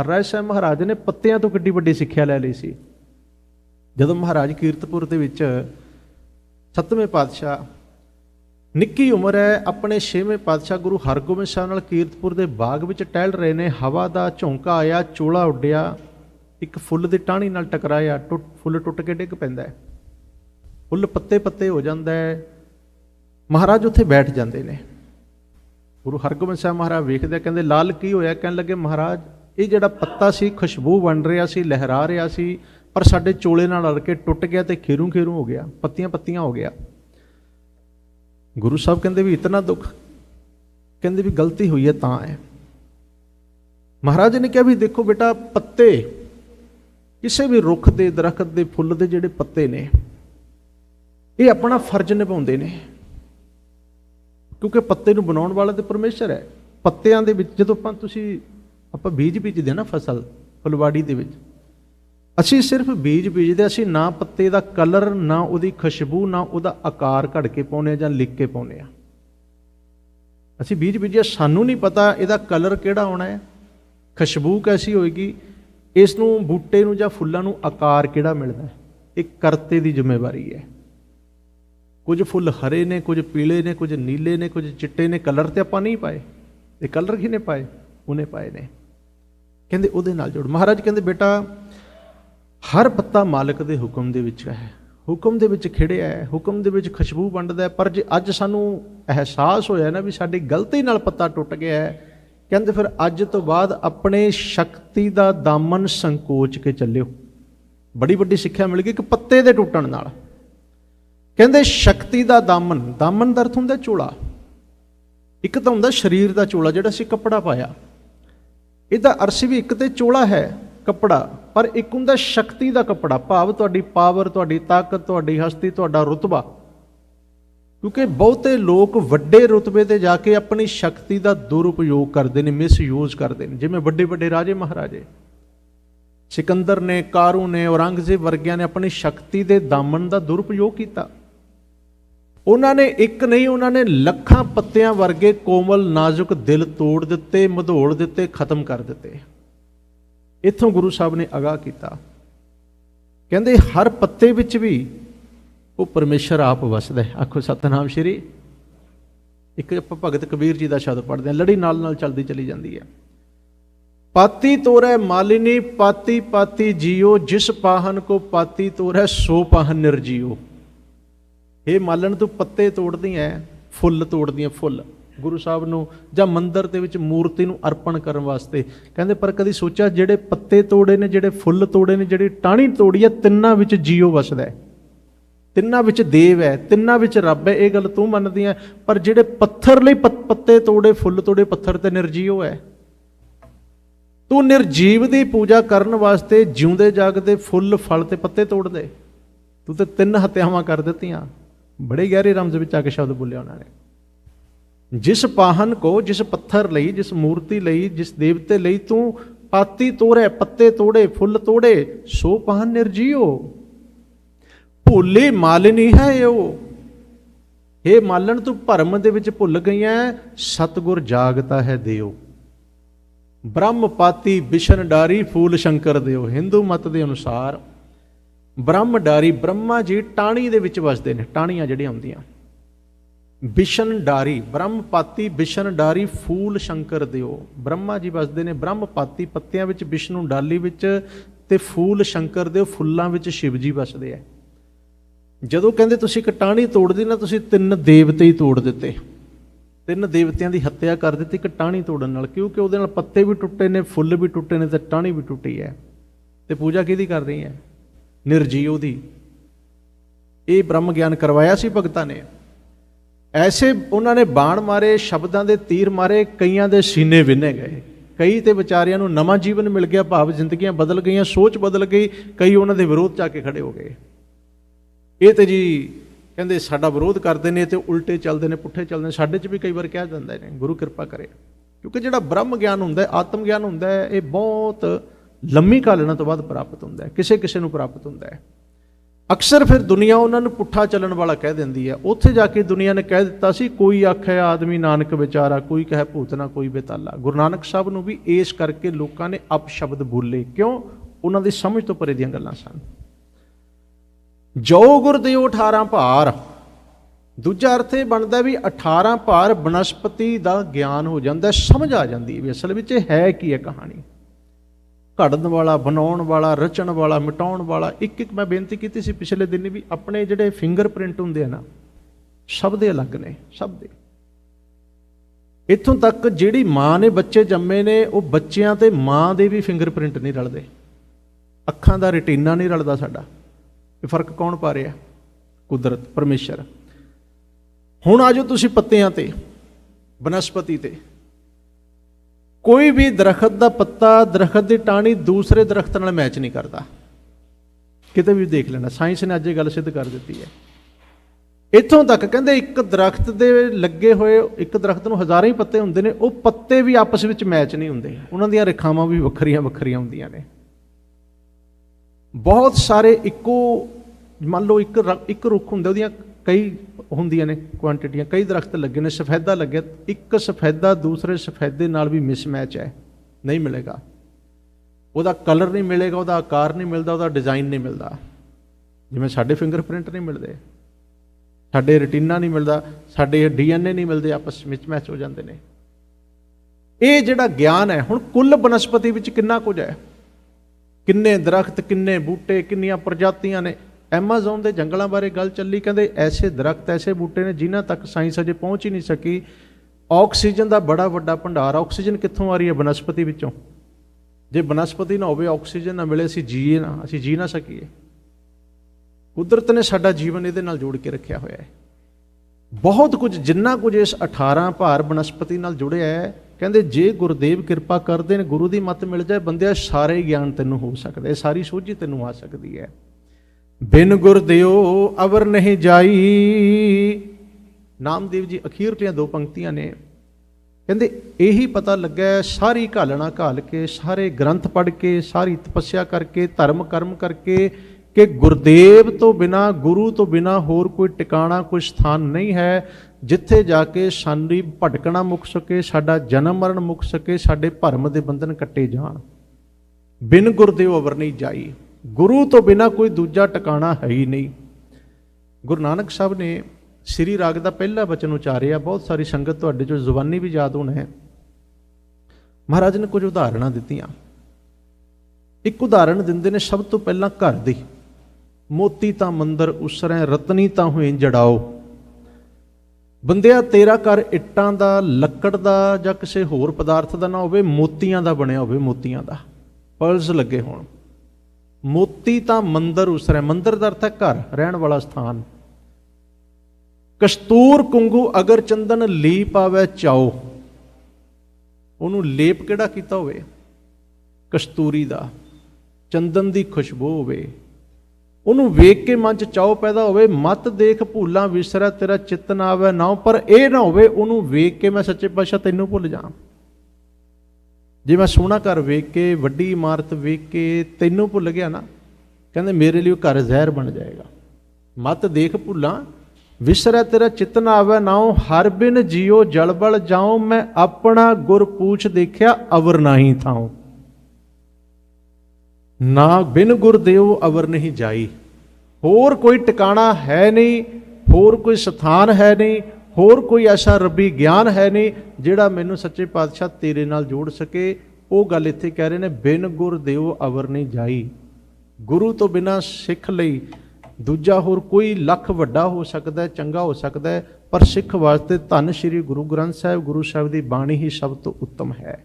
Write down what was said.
ਹਰਰਾਜ ਸਾਹਿਬ ਮਹਾਰਾਜ ਨੇ ਪੱਤਿਆਂ ਤੋਂ ਕਿੱਡੀ ਵੱਡੀ ਸਿੱਖਿਆ ਲੈ ਲਈ ਸੀ। ਜਦੋਂ ਮਹਾਰਾਜ ਕੀਰਤਪੁਰ ਦੇ ਵਿੱਚ ਸੱਤਵੇਂ ਪਾਤਸ਼ਾਹ ਨਿੱਕੀ ਉਮਰ ਹੈ, ਆਪਣੇ ਛੇਵੇਂ ਪਾਤਸ਼ਾਹ ਗੁਰੂ ਹਰਗੋਬਿੰਦ ਸਾਹਿਬ ਨਾਲ ਕੀਰਤਪੁਰ ਦੇ ਬਾਗ ਵਿੱਚ ਟਹਿਲ ਰਹੇ ਨੇ, ਹਵਾ ਦਾ ਝੋਂਕਾ ਆਇਆ, ਚੋਲਾ ਉੱਡਿਆ, ਇੱਕ ਫੁੱਲ ਦੀ ਟਾਹਣੀ ਨਾਲ ਟਕਰਾਇਆ, ਟੁੱਟ, ਫੁੱਲ ਟੁੱਟ ਕੇ ਡਿੱਗ ਪੈਂਦਾ ਹੈ। ਫੁੱਲ ਪੱਤੇ ਪੱਤੇ ਹੋ ਜਾਂਦਾ ਹੈ। ਮਹਾਰਾਜ ਉੱਥੇ ਬੈਠ ਜਾਂਦੇ ਨੇ। ਗੁਰੂ ਹਰਗੋਬਿੰਦ ਸਾਹਿਬ ਮਹਾਰਾਜ ਵੇਖਦੇ ਕਹਿੰਦੇ, ਲਾਲ ਕੀ ਹੋਇਆ? ਕਹਿਣ ਲੱਗੇ, ਮਹਾਰਾਜ ਇਹ ਜਿਹੜਾ ਪੱਤਾ ਸੀ, ਖੁਸ਼ਬੂ ਬਣ ਰਿਹਾ ਸੀ, ਲਹਿਰਾ ਰਿਹਾ ਸੀ, ਪਰ ਸਾਡੇ ਚੋਲੇ ਨਾਲ ਅੜ ਕੇ ਟੁੱਟ ਗਿਆ ਤੇ ਖੇਰੂ ਖੇਰੂ ਹੋ ਗਿਆ, ਪੱਤੀਆਂ ਪੱਤੀਆਂ ਹੋ ਗਿਆ। ਗੁਰੂ ਸਾਹਿਬ ਕਹਿੰਦੇ ਵੀ ਇਤਨਾ ਦੁੱਖ, ਕਹਿੰਦੇ ਵੀ ਗਲਤੀ ਹੋਈ ਹੈ ਤਾਂ ਹੈ। ਮਹਾਰਾਜ ਨੇ ਕਿਹਾ ਵੀ ਦੇਖੋ ਬੇਟਾ, ਪੱਤੇ, ਕਿਸੇ ਵੀ ਰੁੱਖ ਦੇ, ਦਰਖਤ ਦੇ, ਫੁੱਲ ਦੇ ਜਿਹੜੇ ਪੱਤੇ ਨੇ, ਇਹ ਆਪਣਾ ਫਰਜ਼ ਨਿਭਾਉਂਦੇ ਨੇ। ਕਿਉਂਕਿ ਪੱਤੇ ਨੂੰ ਬਣਾਉਣ ਵਾਲਾ ਤੇ ਪਰਮੇਸ਼ਰ ਹੈ। ਪੱਤਿਆਂ ਦੇ ਵਿੱਚ ਜਦੋਂ ਆਪਾਂ ਤੁਸੀਂ ਆਪਾਂ ਬੀਜ ਬੀਜਦੇ ਨਾ ਫਸਲ, ਫੁਲਵਾੜੀ ਦੇ ਵਿੱਚ। ਅਸੀਂ ਸਿਰਫ ਬੀਜ ਬੀਜਦੇ ਅਸੀਂ ਨਾ ਪੱਤੇ ਦਾ ਕਲਰ, ਨਾ ਉਹਦੀ ਖੁਸ਼ਬੂ, ਨਾ ਉਹਦਾ ਆਕਾਰ ਘੜ ਕੇ ਪਾਉਨੇ ਆ ਜਾਂ ਲਿਖ ਕੇ ਪਾਉਨੇ ਆ ਅਸੀਂ ਬੀਜ ਬੀਜਿਆ, ਸਾਨੂੰ ਨਹੀਂ ਪਤਾ ਇਹਦਾ ਕਲਰ ਕਿਹੜਾ ਆਉਣਾ ਹੈ, ਖੁਸ਼ਬੂ ਕੈਸੀ ਹੋਏਗੀ, ਇਸ ਨੂੰ ਬੂਟੇ ਨੂੰ ਜਾਂ ਫੁੱਲਾਂ ਨੂੰ ਆਕਾਰ ਕਿਹੜਾ ਮਿਲਦਾ ਹੈ, ਇਹ ਕਰਤੇ ਦੀ ਜ਼ਿੰਮੇਵਾਰੀ ਹੈ। ਕੁਝ ਫੁੱਲ ਹਰੇ ਨੇ, ਕੁਝ ਪੀਲੇ ਨੇ, ਕੁਝ ਨੀਲੇ ਨੇ, ਕੁਝ ਚਿੱਟੇ ਨੇ, ਕਲਰ ਤੇ ਆਪਾਂ ਨਹੀਂ ਪਾਏ, ਇਹ ਕਲਰ ਕਿਹਨੇ ਪਾਏ? ਉਹਨੇ ਪਾਏ ਨੇ। ਕਹਿੰਦੇ ਉਹਦੇ ਨਾਲ ਜੋੜ। ਮਹਾਰਾਜ ਕਹਿੰਦੇ, ਬੇਟਾ, ਹਰ ਪੱਤਾ ਮਾਲਕ ਦੇ ਹੁਕਮ ਦੇ ਵਿੱਚ ਹੈ। ਹੁਕਮ ਦੇ ਵਿੱਚ ਖਿੜਿਆ ਹੈ, ਹੁਕਮ ਦੇ ਵਿੱਚ ਖੁਸ਼ਬੂ ਵੰਡਦਾ ਪਰ ਜੇ ਅੱਜ ਸਾਨੂੰ ਅਹਿਸਾਸ ਹੋਇਆ ਨਾ ਵੀ ਸਾਡੀ ਗਲਤੀ ਨਾਲ ਪੱਤਾ ਟੁੱਟ ਗਿਆ ਹੈ, ਕਹਿੰਦੇ ਫਿਰ ਅੱਜ ਤੋਂ ਬਾਅਦ ਆਪਣੇ ਸ਼ਕਤੀ ਦਾ ਦਾਮਨ ਸੰਕੋਚ ਕੇ ਚੱਲਿਓ। ਬੜੀ ਵੱਡੀ ਸਿੱਖਿਆ ਮਿਲ ਗਈ ਕਿ ਪੱਤੇ ਦੇ ਟੁੱਟਣ ਨਾਲ। ਕਹਿੰਦੇ ਸ਼ਕਤੀ ਦਾ ਦਾਮਨ ਦਾਮਨ ਦਾ ਅਰਥ ਹੁੰਦਾ ਚੋਲਾ। ਇੱਕ ਤਾਂ ਹੁੰਦਾ ਸਰੀਰ ਦਾ ਚੋਲਾ ਜਿਹੜਾ ਅਸੀਂ ਕੱਪੜਾ ਪਾਇਆ। ਇਹਦਾ ਅਰਸ਼ ਵੀ ਇੱਕ ਤੇ ਚੋਲਾ ਹੈ ਕੱਪੜਾ, ਪਰ ਇੱਕ ਹੁੰਦਾ ਸ਼ਕਤੀ ਦਾ ਕੱਪੜਾ, ਭਾਵ ਤੁਹਾਡੀ ਪਾਵਰ ਤੁਹਾਡੀ ਤਾਕਤ, ਤੁਹਾਡੀ ਹਸਤੀ, ਤੁਹਾਡਾ ਰੁਤਬਾ। ਕਿਉਂਕਿ ਬਹੁਤੇ ਲੋਕ ਵੱਡੇ ਰੁਤਬੇ ਤੇ ਜਾ ਕੇ ਆਪਣੀ ਸ਼ਕਤੀ ਦਾ ਦੁਰਉਪਯੋਗ ਕਰਦੇ ਨੇ ਮਿਸਯੂਜ਼ ਕਰਦੇ ਨੇ। ਜਿਵੇਂ ਵੱਡੇ ਵੱਡੇ ਰਾਜੇ ਮਹਾਰਾਜੇ। ਸਿਕੰਦਰ ਨੇ, ਕਾਰੂ ਨੇ, ਔਰੰਗਜ਼ੇਬ ਵਰਗਿਆਂ ਨੇ ਆਪਣੀ ਸ਼ਕਤੀ ਦੇ ਦਾਮਨ ਦਾ ਦੁਰਉਪਯੋਗ ਕੀਤਾ। ਉਹਨਾਂ ਨੇ ਇੱਕ ਨਹੀਂ, ਉਹਨਾਂ ਨੇ ਲੱਖਾਂ ਪੱਤਿਆਂ ਵਰਗੇ ਕੋਮਲ ਨਾਜ਼ੁਕ ਦਿਲ ਤੋੜ ਦਿੱਤੇ, ਮਧੋੜ ਦਿੱਤੇ, ਖਤਮ ਕਰ ਦਿੱਤੇ। ਇੱਥੋਂ ਗੁਰੂ ਸਾਹਿਬ ਨੇ ਅਗਾਹ ਕੀਤਾ। ਕਹਿੰਦੇ, ਹਰ ਪੱਤੇ ਵਿੱਚ ਵੀ ਉਹ ਪਰਮੇਸ਼ਰ ਆਪ ਵਸਦਾ ਹੈ। ਆਖੋ, ਸਤਨਾਮ ਸ਼੍ਰੀ। ਇੱਕ ਆਪਾਂ ਭਗਤ ਕਬੀਰ ਜੀ ਦਾ ਸ਼ਬਦ ਪੜ੍ਹਦੇ ਹਾਂ। ਲੜੀ ਨਾਲ ਨਾਲ ਚੱਲਦੀ ਚਲੀ ਜਾਂਦੀ ਹੈ। ਪਾਤੀ ਤੋਰੈ ਮਾਲਿਨੀ, ਪਾਤੀ ਪਾਤੀ ਜੀਓ, ਜਿਸ ਪਾਹਨ ਕੋ ਪਾਤੀ ਤੋਰੈ ਸੋ ਪਾਹਨ ਨਿਰਜੀਓ। ਇਹ ਮਾਲਣ, ਤੂੰ ਪੱਤੇ ਤੋੜਦੀ ਐ, ਫੁੱਲ ਤੋੜਦੀ ਤੋੜਦੀਆਂ ਫੁੱਲ। ਗੁਰੂ ਸਾਹਿਬ ਨੂੰ ਜਾਂ ਮੰਦਰ ਦੇ ਵਿੱਚ ਮੂਰਤੀ ਨੂੰ ਅਰਪਣ ਕਰਨ ਵਾਸਤੇ ਕਹਿੰਦੇ, ਪਰ ਕਦੀ ਸੋਚਿਆ ਜਿਹੜੇ ਪੱਤੇ ਤੋੜੇ ਨੇ, ਜਿਹੜੇ ਫੁੱਲ ਤੋੜੇ ਨੇ, ਜਿਹੜੀ ਟਾਹਣੀ ਤੋੜੀ ਹੈ ਤਿੰਨਾਂ ਵਿੱਚ ਜੀਓ ਵਸਦਾ ਹੈ ਤਿੰਨਾਂ ਵਿੱਚ ਦੇਵ ਹੈ ਤਿੰਨਾਂ ਵਿੱਚ ਰੱਬ ਹੈ ਇਹ ਗੱਲ ਤੂੰ ਮੰਨਦੀ ਹੈ ਪਰ ਜਿਹੜੇ ਪੱਥਰ ਲਈ ਪੱਤੇ ਤੋੜੇ, ਫੁੱਲ ਤੋੜੇ, ਪੱਥਰ ਤੇ ਨਿਰਜੀਵ ਹੈ ਤੂੰ ਨਿਰਜੀਵ ਦੀ ਪੂਜਾ ਕਰਨ ਵਾਸਤੇ ਜਿਉਂਦੇ ਜਾਗਦੇ ਫੁੱਲ, ਫਲ ਤੇ ਪੱਤੇ ਤੋੜ ਦੇ ਤੂੰ ਤੇ ਤਿੰਨ ਹੱਤਿਆਵਾਂ ਕਰ ਦਿੱਤੀਆਂ। ਬੜੇ ਗਹਿਰੇ ਰਮਜ਼ ਵਿੱਚ ਆ ਕੇ ਸ਼ਬਦ ਬੋਲਿਆ ਉਹਨਾਂ ਨੇ। ਜਿਸ ਪਾਹਨ ਕੋ, ਜਿਸ ਪੱਥਰ ਲਈ, ਜਿਸ ਮੂਰਤੀ ਲਈ, ਜਿਸ ਦੇਵਤੇ ਲਈ ਤੂੰ ਪਾਤੀ ਤੋੜੇ, ਪੱਤੇ ਤੋੜੇ, ਫੁੱਲ ਤੋੜੇ, ਸੋ ਪਾਹਨ ਨਿਰਜੀਓ। ਭੁੱਲੀ ਮਾਲਿਨੀ ਹੈ ਉਹ ਇਹ ਮਾਲਣ, ਤੂੰ ਭਰਮ ਦੇ ਵਿੱਚ ਭੁੱਲ ਗਈਆਂ ਸਤਗੁਰ ਜਾਗਤਾ ਹੈ ਦਿਓ। ਬ੍ਰਹਮ ਪਾਤੀ ਬਿਸ਼ਨ ਡਾਰੀ, ਫੂਲ ਸ਼ੰਕਰ ਦਿਓ। ਹਿੰਦੂ ਮਤ ਦੇ ਅਨੁਸਾਰ ਬ੍ਰਹਮ ਡਾਰੀ ਬ੍ਰਹਮਾ ਜੀ ਟਾਣੀ ਦੇ ਵਿੱਚ ਵਸਦੇ ਨੇ, ਟਾਣੀਆਂ ਜਿਹੜੀਆਂ ਹੁੰਦੀਆਂ। ਬਿਸ਼ਨ ਡਾਰੀ ਬ੍ਰਹਮ ਬਿਸ਼ਨ ਡਾਰੀ ਫੂਲ ਸ਼ੰਕਰ ਦਿਓ। ਬ੍ਰਹਮਾ ਜੀ ਵਸਦੇ ਨੇ, ਬ੍ਰਹਮਪਾਤੀ ਪੱਤਿਆਂ ਵਿੱਚ ਵਿਸ਼ਨੂੰ ਡਾਲੀ ਵਿੱਚ ਤੇ ਫੂਲ ਸ਼ੰਕਰ ਦਿਓ, ਫੁੱਲਾਂ ਵਿੱਚ ਸ਼ਿਵ ਜੀ ਵਸਦੇ ਆ ਜਦੋਂ ਕਹਿੰਦੇ ਤੁਸੀਂ ਇੱਕ ਟਾਹਣੀ ਤੋੜਦੀ ਨਾ, ਤੁਸੀਂ ਤਿੰਨ ਦੇਵਤੇ ਹੀ ਤੋੜ ਦਿੱਤੇ। ਤਿੰਨ ਦੇਵਤਿਆਂ ਦੀ ਹੱਤਿਆ ਕਰ ਦਿੱਤੀ, ਇੱਕ ਟਾਣੀ ਤੋੜਨ ਨਾਲ, ਕਿਉਂਕਿ ਉਹਦੇ ਨਾਲ ਪੱਤੇ ਵੀ ਟੁੱਟੇ ਨੇ, ਫੁੱਲ ਵੀ ਟੁੱਟੇ ਨੇ ਤੇ ਟਾਹਣੀ ਵੀ ਟੁੱਟੀ ਹੈ ਤੇ ਪੂਜਾ ਕਿਹਦੀ ਕਰ ਰਹੀ ਹੈ ਨਿਰਜੀਵ ਦੀ। ਇਹ ਬ੍ਰਹਮ ਗਿਆਨ ਕਰਵਾਇਆ ਸੀ ਭਗਤਾਂ ਨੇ। ਐਸੇ ਉਹਨਾਂ ਨੇ ਬਾਣ ਮਾਰੇ, ਸ਼ਬਦਾਂ ਦੇ ਤੀਰ ਮਾਰੇ, ਕਈਆਂ ਦੇ ਸੀਨੇ ਵਿੰਨੇ ਗਏ। ਕਈ ਤੇ ਵਿਚਾਰਿਆਂ ਨੂੰ ਨਵਾਂ ਜੀਵਨ ਮਿਲ ਗਿਆ, ਭਾਵ ਜ਼ਿੰਦਗੀਆਂ ਬਦਲ ਗਈਆਂ, ਸੋਚ ਬਦਲ ਗਈ, ਕਈ ਉਹਨਾਂ ਦੇ ਵਿਰੋਧ ਚ ਆ ਕੇ ਖੜੇ ਹੋ ਗਏ। ਇਹ ਤੇ ਜੀ ਕਹਿੰਦੇ ਸਾਡਾ ਵਿਰੋਧ ਕਰਦੇ ਨੇ ਤੇ ਉਲਟੇ ਚੱਲਦੇ ਨੇ, ਪੁੱਠੇ ਚੱਲਦੇ ਨੇ, ਸਾਡੇ 'ਚ ਵੀ ਕਈ ਵਾਰ ਕਿਹਾ ਜਾਂਦਾ ਨੇ, ਗੁਰੂ ਕਿਰਪਾ ਕਰੇ। ਕਿਉਂਕਿ ਜਿਹੜਾ ਬ੍ਰਹਮ ਗਿਆਨ ਹੁੰਦਾ ਹੈ, ਆਤਮ ਗਿਆਨ ਹੁੰਦਾ ਹੈ, ਇਹ ਬਹੁਤ ਲੰਮੀ ਕਾਲਣਾ ਤੋਂ ਬਾਅਦ ਪ੍ਰਾਪਤ ਹੁੰਦਾ ਹੈ, ਕਿਸੇ ਕਿਸੇ ਨੂੰ ਪ੍ਰਾਪਤ ਹੁੰਦਾ ਹੈ। ਅਕਸਰ ਫਿਰ ਦੁਨੀਆ ਉਹਨਾਂ ਨੂੰ ਪੁੱਠਾ ਚੱਲਣ ਵਾਲਾ ਕਹਿ ਦਿੰਦੀ ਹੈ। ਉੱਥੇ ਜਾ ਕੇ ਦੁਨੀਆ ਨੇ ਕਹਿ ਦਿੱਤਾ ਸੀ, ਕੋਈ ਆਖੇ ਆਦਮੀ ਨਾਨਕ ਵਿਚਾਰਾ, ਕੋਈ ਕਹੇ ਭੂਤਨਾ ਕੋਈ ਬੇਤਾਲਾ। ਗੁਰੂ ਨਾਨਕ ਸਾਹਿਬ ਨੂੰ ਵੀ ਇਸ ਕਰਕੇ ਲੋਕਾਂ ਨੇ ਅਪਸ਼ਬਦ ਬੋਲੇ। ਕਿਉਂ? ਉਹਨਾਂ ਦੀ ਸਮਝ ਤੋਂ ਪਰੇ ਦੀਆਂ ਗੱਲਾਂ ਸਨ। ਜੋ ਗੁਰਦੇਵ 18 ਭਾਰ, ਦੂਜਾ ਅਰਥ ਇਹ ਬਣਦਾ ਵੀ 18 ਭਾਰ ਬਨਸਪਤੀ ਦਾ ਗਿਆਨ ਹੋ ਜਾਂਦਾ ਸਮਝ ਆ ਜਾਂਦੀ ਵੀ ਅਸਲ ਵਿੱਚ ਇਹ ਹੈ ਕੀ ਹੈ ਕਹਾਣੀ। ਘੜਨ ਵਾਲਾ, ਬਣਾਉਣ ਵਾਲਾ, ਰਚਣ ਵਾਲਾ, ਮਿਟਾਉਣ ਵਾਲਾ ਇੱਕ ਇੱਕ ਮੈਂ ਬੇਨਤੀ ਕੀਤੀ ਸੀ ਪਿਛਲੇ ਦਿਨ ਵੀ ਆਪਣੇ ਜਿਹੜੇ ਫਿੰਗਰਪ੍ਰਿੰਟ ਹੁੰਦੇ ਆ ਨਾ, ਸਭ ਦੇ ਅਲੱਗ ਨੇ, ਸਭ ਦੇ। ਇੱਥੋਂ ਤੱਕ ਜਿਹੜੀ ਮਾਂ ਨੇ ਬੱਚੇ ਜੰਮੇ ਨੇ, ਉਹ ਬੱਚਿਆਂ ਤੇ ਮਾਂ ਦੇ ਵੀ ਫਿੰਗਰਪ੍ਰਿੰਟ ਨਹੀਂ ਰਲਦੇ। ਅੱਖਾਂ ਦਾ ਰਟੀਨਾ ਨਹੀਂ ਰਲਦਾ ਸਾਡਾ। ਇਹ ਫ਼ਰਕ ਕੌਣ ਪਾ ਰਿਹਾ? ਕੁਦਰਤ, ਪਰਮੇਸ਼ਰ। ਹੁਣ ਆਜੋ ਤੁਸੀਂ ਪੱਤਿਆਂ ਤੇ, ਬਨਸਪਤੀ ਤੇ। ਕੋਈ ਵੀ ਦਰਖਤ ਦਾ ਪੱਤਾ ਦਰਖਤ ਦੀ ਟਾਹਣੀ ਦੂਸਰੇ ਦਰਖਤ ਨਾਲ ਮੈਚ ਨਹੀਂ ਕਰਦਾ। ਕਿਤੇ ਵੀ ਦੇਖ ਲੈਣਾ, ਸਾਇੰਸ ਨੇ ਅੱਜ ਇਹ ਗੱਲ ਸਿੱਧ ਕਰ ਦਿੱਤੀ ਹੈ। ਇੱਥੋਂ ਤੱਕ ਕਹਿੰਦੇ ਇੱਕ ਦਰਖਤ ਦੇ ਲੱਗੇ ਹੋਏ, ਇੱਕ ਦਰਖਤ ਨੂੰ ਹਜ਼ਾਰਾਂ ਹੀ ਪੱਤੇ ਹੁੰਦੇ ਨੇ, ਉਹ ਪੱਤੇ ਵੀ ਆਪਸ ਵਿੱਚ ਮੈਚ ਨਹੀਂ ਹੁੰਦੇ। ਉਹਨਾਂ ਦੀਆਂ ਰੇਖਾਵਾਂ ਵੀ ਵੱਖਰੀਆਂ ਵੱਖਰੀਆਂ ਹੁੰਦੀਆਂ ਨੇ। ਬਹੁਤ ਸਾਰੇ ਇੱਕੋ, ਮੰਨ ਲਓ ਇੱਕ ਇੱਕ ਰੁੱਖ ਹੁੰਦਾ, ਉਹਦੀਆਂ ਕਈ ਹੁੰਦੀਆਂ ਨੇ ਕੁਆਂਟੀਟੀਆਂ ਕਈ ਦਰਖਤ ਲੱਗੇ ਨੇ, ਸਫੈਦਾ ਲੱਗਿਆ ਇੱਕ ਸਫੈਦਾ ਦੂਸਰੇ ਸਫੈਦੇ ਨਾਲ ਵੀ ਮਿਸਮੈਚ ਹੈ, ਨਹੀਂ ਮਿਲੇਗਾ। ਉਹਦਾ ਕਲਰ ਨਹੀਂ ਮਿਲੇਗਾ, ਉਹਦਾ ਆਕਾਰ ਨਹੀਂ ਮਿਲਦਾ, ਉਹਦਾ ਡਿਜ਼ਾਈਨ ਨਹੀਂ ਮਿਲਦਾ। ਜਿਵੇਂ ਸਾਡੇ ਫਿੰਗਰਪ੍ਰਿੰਟ ਨਹੀਂ ਮਿਲਦੇ, ਸਾਡੇ ਰਟੀਨਾ ਨਹੀਂ ਮਿਲਦਾ, ਸਾਡੇ ਡੀਐਨਏ ਨਹੀਂ ਮਿਲਦੇ, ਆਪਸ ਵਿੱਚ ਮੈਚ ਹੋ ਜਾਂਦੇ ਨੇ। ਇਹ ਜਿਹੜਾ ਗਿਆਨ ਹੈ, ਹੁਣ ਕੁੱਲ ਬਨਸਪਤੀ ਵਿੱਚ ਕਿੰਨਾ ਕੁਝ ਹੈ? ਕਿੰਨੇ ਦਰਖਤ, ਕਿੰਨੇ ਬੂਟੇ, ਕਿੰਨੀਆਂ ਪ੍ਰਜਾਤੀਆਂ ਨੇ ਐਮਾਜ਼ੋਨ ਦੇ ਜੰਗਲਾਂ ਬਾਰੇ ਗੱਲ ਚੱਲੀ, ਕਹਿੰਦੇ ਐਸੇ ਦਰਖਤ, ਐਸੇ ਬੂਟੇ ਨੇ ਜਿਨ੍ਹਾਂ ਤੱਕ ਸਾਇੰਸ ਅਜੇ ਪਹੁੰਚ ਹੀ ਨਹੀਂ ਸਕੀ। ਆਕਸੀਜਨ ਦਾ ਬੜਾ ਵੱਡਾ ਭੰਡਾਰ ਆਕਸੀਜਨ ਕਿੱਥੋਂ ਆ ਰਹੀ ਹੈ ਬਨਸਪਤੀ ਵਿੱਚੋਂ? ਜੇ ਬਨਸਪਤੀ ਨਾ ਹੋਵੇ, ਆਕਸੀਜਨ ਨਾ ਮਿਲੇ, ਅਸੀਂ ਜੀਏ ਨਾ, ਅਸੀਂ ਜੀ ਨਾ ਸਕੀਏ। ਕੁਦਰਤ ਨੇ ਸਾਡਾ ਜੀਵਨ ਇਹਦੇ ਨਾਲ ਜੋੜ ਕੇ ਰੱਖਿਆ ਹੋਇਆ ਹੈ। ਬਹੁਤ ਕੁਝ, ਜਿੰਨਾ ਕੁਝ ਇਸ 18 ਭਾਰ ਬਨਸਪਤੀ ਨਾਲ ਜੁੜਿਆ ਹੈ, ਕਹਿੰਦੇ ਜੇ ਗੁਰਦੇਵ ਕਿਰਪਾ ਕਰਦੇ ਨੇ, ਗੁਰੂ ਦੀ ਮੱਤ ਮਿਲ ਜਾਏ, ਬੰਦਿਆ, ਸਾਰੇ ਗਿਆਨ ਤੈਨੂੰ ਹੋ ਸਕਦਾ ਹੈ, ਸਾਰੀ ਸੋਝੀ ਤੈਨੂੰ ਆ ਸਕਦੀ ਹੈ। ਬਿਨ ਗੁਰਦੇਵ ਅਵਰ ਨਹੀਂ ਜਾਈ। ਨਾਮਦੇਵ ਜੀ ਅਖੀਰਲੀਆਂ ਦੋ ਪੰਕਤੀਆਂ ਨੇ। ਕਹਿੰਦੇ, ਇਹੀ ਪਤਾ ਲੱਗਾ ਸਾਰੀ ਘਾਲਣਾ ਘਾਲ ਕੇ, ਸਾਰੇ ਗ੍ਰੰਥ ਪੜ੍ਹ ਕੇ, ਸਾਰੀ ਤਪੱਸਿਆ ਕਰਕੇ, ਧਰਮ ਕਰਮ ਕਰਕੇ ਕਿ ਗੁਰਦੇਵ ਤੋਂ ਬਿਨਾ, ਗੁਰੂ ਤੋਂ ਬਿਨਾ ਹੋਰ ਕੋਈ ਟਿਕਾਣਾ, ਕੋਈ ਸਥਾਨ ਨਹੀਂ ਹੈ। ਜਿੱਥੇ ਜਾ ਕੇ ਸਾਡੀ ਭਟਕਣਾ ਮੁੱਕ ਸਕੇ, ਸਾਡਾ ਜਨਮ ਮਰਨ ਮੁੱਕ ਸਕੇ, ਸਾਡੇ ਭਰਮ ਦੇ ਬੰਧਨ ਕੱਟੇ ਜਾਣ। ਬਿਨ ਗੁਰਦੇਵ ਅਵਰ ਨਹੀਂ ਜਾਈ। ਗੁਰੂ ਤੋਂ ਬਿਨਾ ਕੋਈ ਦੂਜਾ ਟਿਕਾਣਾ ਹੈ ਹੀ ਨਹੀਂ। ਗੁਰੂ ਨਾਨਕ ਸਾਹਿਬ ਨੇ ਸ੍ਰੀ ਰਾਗ ਦਾ ਪਹਿਲਾ ਬਚਨ ਉਚਾਰਿਆ। ਬਹੁਤ ਸਾਰੀ ਸੰਗਤ ਤੁਹਾਡੇ ਚੋਂ ਜ਼ੁਬਾਨੀ ਵੀ ਯਾਦ ਹੋਣਾ ਹੈ। ਮਹਾਰਾਜ ਨੇ ਕੁਝ ਉਦਾਹਰਣਾਂ ਦਿੱਤੀਆਂ। ਇੱਕ ਉਦਾਹਰਣ ਦਿੰਦੇ ਨੇ, ਸਭ ਤੋਂ ਪਹਿਲਾਂ ਘਰ ਦੀ। ਮੋਤੀ ਤਾਂ ਮੰਦਰ ਉਸਰੈ, ਰਤਨੀ ਤਾਂ ਹੋਏ ਜੜਾਓ। ਬੰਦਿਆ, ਤੇਰਾ ਘਰ ਇੱਟਾਂ ਦਾ, ਲੱਕੜ ਦਾ ਜਾਂ ਕਿਸੇ ਹੋਰ ਪਦਾਰਥ ਦਾ ਨਾ ਹੋਵੇ, ਮੋਤੀਆਂ ਦਾ ਬਣਿਆ ਹੋਵੇ, ਮੋਤੀਆਂ ਦਾ। ਪਰਲਸ ਲੱਗੇ ਹੋਣ। ਮੋਤੀ ਤਾਂ ਮੰਦਰ ਉਸਰੈ ਮੰਦਰ ਦਾ ਅਰਥ ਹੈ ਘਰ, ਰਹਿਣ ਵਾਲਾ ਸਥਾਨ। ਕਸਤੂਰ ਕੁੰਗੂ ਅਗਰ ਚੰਦਨ ਲੀਪ ਆਵੇ ਚਾਓ। ਉਹਨੂੰ ਲੇਪ ਕਿਹੜਾ ਕੀਤਾ ਹੋਵੇ? ਕਸਤੂਰੀ ਦਾ। ਚੰਦਨ ਦੀ ਖੁਸ਼ਬੂ ਹੋਵੇ। ਉਹਨੂੰ ਵੇਖ ਕੇ ਮਨ ਚ ਚਾਉ ਪੈਦਾ ਹੋਵੇ, ਮਤ ਦੇਖ ਭੂਲਾਂ ਵਿਸਰੈ, ਤੇਰਾ ਚਿੱਤ ਨਾ ਆਵੇ ਨਾ ਪਰ ਇਹ ਨਾ ਹੋਵੇ ਉਹਨੂੰ ਵੇਖ ਕੇ ਮੈਂ ਸੱਚੇ ਪਾਤਸ਼ਾਹ ਤੈਨੂੰ ਭੁੱਲ ਜਾਵਾਂ। ਜੇ ਮੈਂ ਸੋਹਣਾ ਘਰ ਵੇਖ ਕੇ, ਵੱਡੀ ਇਮਾਰਤ ਵੇਖ ਕੇ ਤੈਨੂੰ ਭੁੱਲ ਗਿਆ ਨਾ, ਕਹਿੰਦੇ ਮੇਰੇ ਲਈ ਉਹ ਘਰ ਜ਼ਹਿਰ ਬਣ ਜਾਏਗਾ। ਮਤ ਦੇਖ ਭੁੱਲਾਂ, ਵਿਸਰੈ ਤੇਰਾ ਚਿੱਤ ਨਾ ਆਵੇ ਨਾਉ ਹਰ ਬਿਨ ਜਿਉ ਜਲਬਲ ਜਾਉ, ਮੈਂ ਆਪਣਾ ਗੁਰ ਪੂਛ ਦੇਖਿਆ, ਅਵਰ ਨਹੀਂ ਥਾਉ। ਨਾ ਬਿਨ ਗੁਰਦੇਵ ਅਵਰ ਨਹੀਂ ਜਾਈ। ਹੋਰ ਕੋਈ ਟਿਕਾਣਾ ਹੈ ਨਹੀਂ, ਹੋਰ ਕੋਈ ਸਥਾਨ ਹੈ ਨਹੀਂ ਹੋਰ ਕੋਈ ਐਸਾ ਰੱਬੀ ਗਿਆਨ ਹੈ ਨਹੀਂ ਜਿਹੜਾ ਮੈਨੂੰ ਸੱਚੇ ਪਾਤਸ਼ਾਹ ਤੇਰੇ ਨਾਲ ਜੋੜ ਸਕੇ? ਉਹ ਗੱਲ ਇੱਥੇ ਕਹਿ ਰਹੇ ਨੇ, ਬਿਨ ਗੁਰਦੇਵ ਅਵਰ ਨਹੀਂ ਜਾਈ। ਗੁਰੂ ਤੋਂ ਬਿਨਾ ਸਿੱਖ ਲਈ ਦੂਜਾ ਹੋਰ ਕੋਈ ਲੱਖ ਵੱਡਾ ਹੋ ਸਕਦਾ ਹੈ, ਚੰਗਾ ਹੋ ਸਕਦਾ ਹੈ, ਪਰ ਸਿੱਖ ਵਾਸਤੇ ਧੰਨ ਸ਼੍ਰੀ ਗੁਰੂ ਗ੍ਰੰਥ ਸਾਹਿਬ, ਗੁਰੂ ਸਾਹਿਬ ਦੀ ਬਾਣੀ ਹੀ ਸਭ ਤੋਂ ਉੱਤਮ ਹੈ।